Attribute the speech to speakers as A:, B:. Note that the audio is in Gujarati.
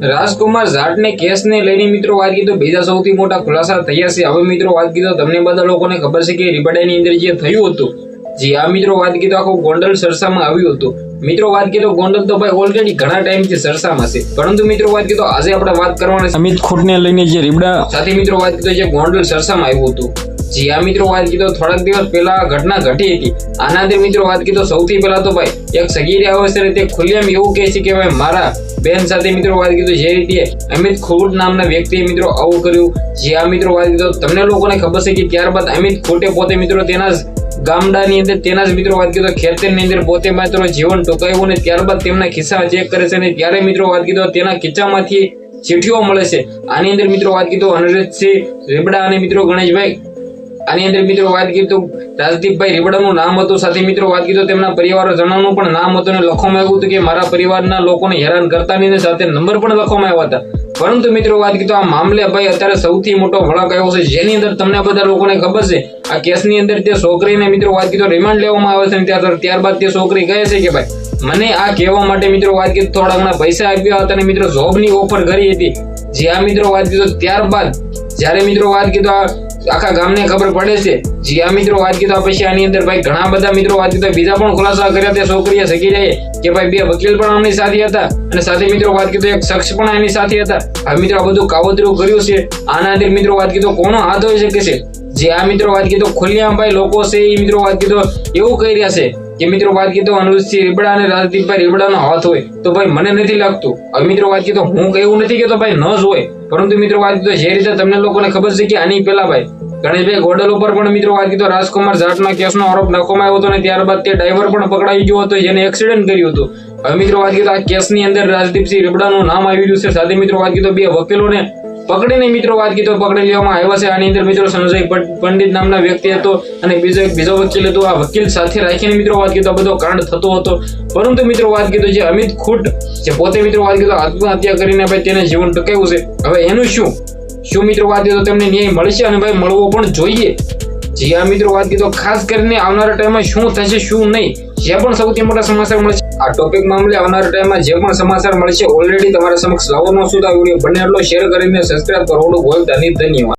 A: રાજકુમાર જાટને કેસને લઈને મિત્રો વાત કીધો. બીજા સૌથી મોટા ખુલાસા થયા છે. હવે મિત્રો વાત કીધો તમને બધા લોકોને ખબર છે કે રીબાડાની અંદર જે થયું હતું જે આ મિત્રો વાત કીધો આખો ગોંડલ સરસામાં આવ્યું હતું. મિત્રો વાત કીધો ગોંડલ તો ભાઈ ઓલરેડી ઘણા ટાઈમથી સરસામાં છે. પરંતુ મિત્રો વાત કીધો આજે આપણે વાત કરવાની અમિત ખોટને લઈને જે રીબડા સાથે મિત્રો વાત કીધો જે ગોંડલ સરસામાં આવ્યું હતું. જી આ મિત્રો વાત કીધો થોડાક દિવસ પહેલા ઘટના ઘટી હતી. આના મિત્રો વાત કીધો સૌથી પહેલા તો ભાઈ, એક સગીરી અવસરે તે ખુલ્લેમ એવું કહે છે કે ભાઈ, મારા બેન સાથે મિત્રો વાત કીધું જે રીતે અમિત ખોટ નામના વ્યક્તિએ મિત્રો આવું કર્યું. જે આ મિત્રો, વાત કીધો. તમને લોકોને ખબર છે કે ત્યારબાદ અમિત ખોટે પોતે મિત્રો તેના જ ગામડાની અંદર તેના જ મિત્રો વાત કીધો. ખેતરની અંદર પોતે માત્ર જીવન ટૂંકાવ્યું ને ત્યારબાદ તેમના ખિસ્સા ચેક કરે છે અને ત્યારે મિત્રો વાત કીધો, તેના ખિસ્સામાંથી ચીઠીઓ મળે છે. આની અંદર મિત્રો વાત કીધો, હનરતસિંહ રેબડા અને મિત્રો ગણેશભાઈ આની અંદર મિત્રો વાત કીધું રાજદીપભાઈ રીબડાનું નામ હતું. સાથે મિત્રો વાત કીધું તેમના પરિવારજનોનું પણ નામ હતું અને લખવામાં આવ્યું હતું કે મારા પરિવારના લોકોને હેરાન કરતા નહીં સાથે નંબર પણ લખવામાં આવ્યા હતા. પરંતુ મિત્રો વાત કીધું આ મામલે ભાઈ અત્યારે સૌથી મોટો વળાક આવ્યો છે. જેની અંદર તમને બધા લોકોને ખબર છે, આ કેસની અંદર તે છોકરીને મિત્રો વાત કીધું રિમાન્ડ લેવામાં આવે છે અને ત્યારબાદ તે છોકરી કહે છે કે ભાઈ, મને આ કહેવા માટે મિત્રો વાત કરી થોડા ઘણા પૈસા આપ્યા હતા અને મિત્રો જોબની ઓફર કરી હતી. જે આ મિત્રો વાત કીધો ત્યારબાદ જ્યારે મિત્રો વાત કીધો આ આખા ગામને ખબર પડે છે. જે મિત્રો, વાત કીધા પછી આની અંદર ભાઈ ઘણા બધા મિત્રો વાત કીધા. બીજા પણ ખુલાસા કર્યા તે છોકરીએ શકી જાય કે ભાઈ બે વકીલ પણ આમની સાથે હતા અને સાથે મિત્રો વાત કીધું એક શખ્સ પણ એની સાથે હતા. હવે મિત્રો, આ બધું કાવતરું કર્યું છે. આના અંદર મિત્રો વાત કીધું કોનો હાથ હોઈ શકે છે? જે આ મિત્રો, વાત કીધું ખુલ્લેઆમ ભાઈ લોકો છે એ મિત્રો વાત કીધું એવું કહી રહ્યા છે. કે મિત્રો વાત કીધો અનુજસિંહ રીબડા અને રાજદીપભાઈ રીબડાનો હાથ હોય તો ભાઈ મને નથી લાગતું. હવે મિત્રો વાત કીધો, હું એવું નથી કેતો ભાઈ ન જ હોય. પરંતુ મિત્રો વાત કીધું, જે રીતે તમને લોકોને ખબર છે કે આની પહેલા ભાઈ, ગણેશભાઈ ગોડલ ઉપર પણ મિત્રો વાત કીધો, રાજકુમાર જાટના કેસનો આરોપ નાખવામાં આવ્યો હતો અને ત્યારબાદ તે ડ્રાઈવર પણ પકડાઈ ગયો હતો, જેને એક્સિડન્ટ કર્યું હતું. હવે મિત્રો વાત કીધો, આ કેસની અંદર રાજદીપસિંહ રીબડાનું નામ આવી રહ્યું છે. સાથે મિત્રો વાત કીધો, બે વકીલોને પકડીને મિત્રો વાત કીધો, પકડી લેવામાં આવ્યા છે. આની અંદર મિત્રો સંજય પંડિત નામના વ્યક્તિ હતો અને બીજો એક, બીજો વકીલ હતો. આ વકીલ સાથે રાખીને મિત્રો વાત કીધો. બધો કાંડ થતો હતો. પરંતુ મિત્રો વાત કીધું જે અમિત ખુટ, જે પોતે મિત્રો વાત કીધો, આત્મહત્યા કરીને ભાઈ તેને જીવન ટકાવ્યું છે. હવે એનું શું? શું મિત્રો વાત કીધો, તેમને ન્યાય મળશે અને ભાઈ મળવો પણ જોઈએ. જે આ મિત્રો, વાત કીધું ખાસ કરીને આવનારા ટાઈમમાં શું થશે, શું નહીં, જે પણ સૌથી મોટા સમાચાર મળશે આ ટોપિક મામલે આવનારા ટાઈમમાં જે પણ સમાચાર મળશે ઓલરેડી તમારા સમક્ષ લાવવાનો છું. તો આ વીડિયો બને એટલો શેર કરીને સબસ્ક્રાઇબ કરવાનું નહીં ધન્યવાદ.